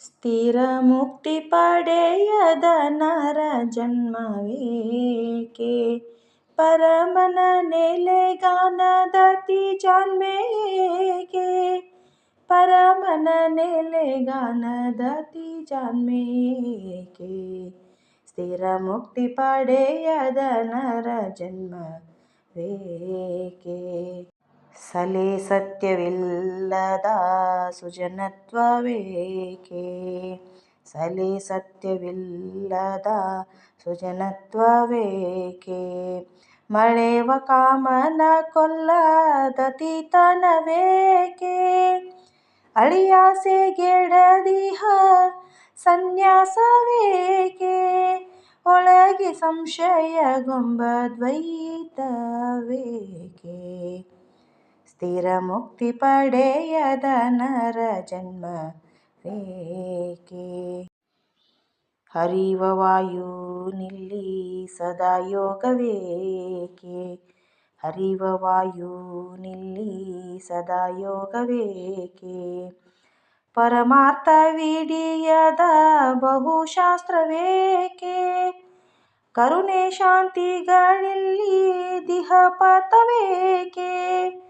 ಸ್ಥಿರ ಮುಕ್ತಿ ಪಡೆಯದ ನರ ಜನ್ಮವೇಕೆ ಪರಮನ ನೆಲೆಗಾನದತಿ ಜನ್ಮೇಕೆ ಪರಮನ ನೆಲೆಗಾನದತಿ ಜನ್ಮೇಕೆ ಸ್ಥಿರ ಮುಕ್ತಿ ಪಡೆಯದ ನರ ಜನ್ಮವೇಕೆ ಸಲೆ ಸತ್ಯವಿಲ್ಲದ ಸುಜನತ್ವವೇಕೆ? ಸಲೆ ಸತ್ಯವಿಲ್ಲದ ಸುಜನತ್ವವೇಕೆ? ಮಳೆವ ಕಾಮನ ಕೊಲ್ಲದ ತೀತನವೇಕೆ? ಅಳಿಯಾಸೆಗೆಡದಿಹ ಸನ್ಯಾಸವೇಕೆ? ಒಳಗೆ ಸಂಶಯಗೊಂಬದ್ವೈತವೇಕೆ ಸ್ಥಿರ ಮುಕ್ತಿ ಪಡೆಯದ ನರ ಜನ್ಮವೇಕೆ ಹರಿವ ವಾಯು ನಿಲ್ಲಿ ಸದಾ ಯೋಗವೇಕೆ? ಹರಿವ ವಾಯು ನಿಲ್ಲಿ ಸದಾ ಯೋಗವೇಕೆ? ಪರಮಾರ್ಥವಿಡಿಯದ ಬಹುಶಾಸ್ತ್ರವೇಕೆ? ಕರುಣೆ ಶಾಂತಿಗಳಿಲ್ಲಿ ದಿಹಪಥವೇಕೆ?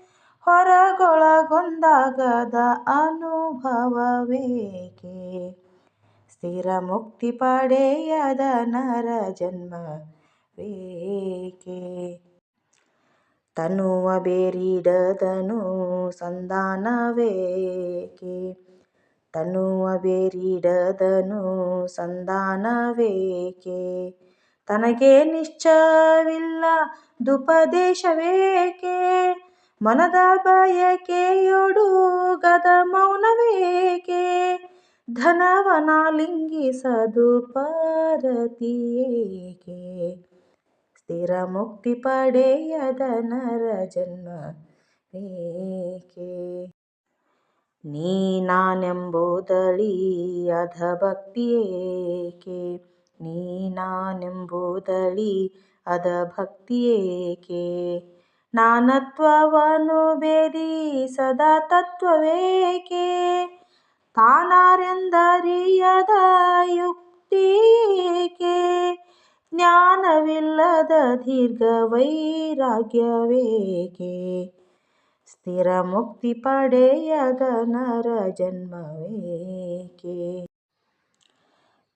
ಹೊರಗೊಳಗೊಂದಾಗದ ಅನುಭವವೇಕೆ? ಸ್ಥಿರ ಮುಕ್ತಿ ಪಡೆಯದ ನರ ಜನ್ಮವೇಕೆ? ತನುವ ಬೇರಿಡದನು ಸಂಧಾನವೇಕೆ? ತನುವ ಬೇರಿಡದನು ಸಂಧಾನವೇಕೆ? ತನಗೆ ನಿಶ್ಚಯವಿಲ್ಲ ದುಪದೇಶವೇಕೆ? ಮನದ ಬಯಕೆಯೊಡುಗದ ಮೌನವೇಕೆ? ಧನವನಾಲಿಂಗಿಸದು ಪಾರತಿಯೇಕೆ ಸ್ಥಿರ ಮುಕ್ತಿ ಪಡೆಯದ ನರ ಜನ್ಮವೇಕೆ ನೀ ನಾನೆಂಬುದಳಿ ಅಧ ಭಕ್ತಿಯೇಕೆ ನೀ ಅಧ ಭಕ್ತಿಯೇಕೆ ನಾನತ್ವವನ್ನು ಸದಾ ತತ್ವವೇಕೆ? ತಾನಾರೆಂದರಿಯದ ಯುಕ್ತಿಯೇಕೆ ಜ್ಞಾನವಿಲ್ಲದ ದೀರ್ಘ ವೈರಾಗ್ಯವೇಕೆ? ಸ್ಥಿರ ಮುಕ್ತಿ ಪಡೆಯದ ನರ ಜನ್ಮವೇಕೆ?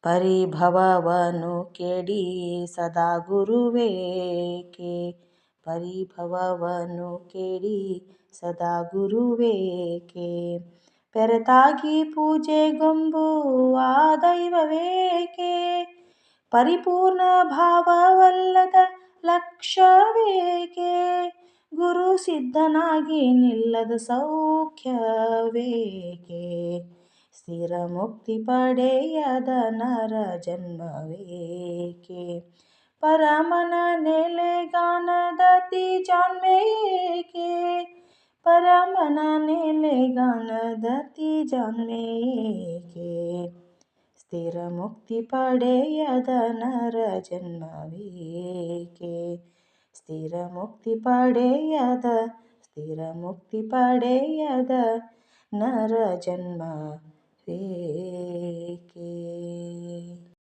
ಪರಿಭವವನ್ನು ಕೆಡಿ ಸದಾ ಗುರುವೇಕೆ? ಪರಿಭವವನ್ನು ಕೇಳಿ ಸದಾ ಗುರುವೇಕೆ? ಪೆರತಾಗಿ ಪೂಜೆಗೊಂಬುವ ದೈವವೇಕೆ? ಪರಿಪೂರ್ಣ ಭಾವವಲ್ಲದ ಲಕ್ಷ್ಯವೇಕೆ? ಗುರು ಸಿದ್ಧನಾಗಿ ನಿಲ್ಲದ ಸೌಖ್ಯವೇಕೆ? ಸ್ಥಿರ ಮುಕ್ತಿ ಪಡೆಯದ ನರ ಜನ್ಮವೇಕೆ? ಪರಮನ ನೆಲೆಗಾನದತಿ ಜನ್ಮೇಕೆ ಪರಮನ ನೆಲೆಗಾನದತಿ ಜನ್ಮೇಕೆ ಸ್ಥಿರ ಮುಕ್ತಿ ಪಡೆಯದ ನರ ಜನ್ಮವೇಕೆ ಸ್ಥಿರ ಮುಕ್ತಿ ಪಡೆಯದ ಸ್ಥಿರ ಮುಕ್ತಿ ಪಡೆಯದ ನರ ಜನ್ಮವೇಕೆ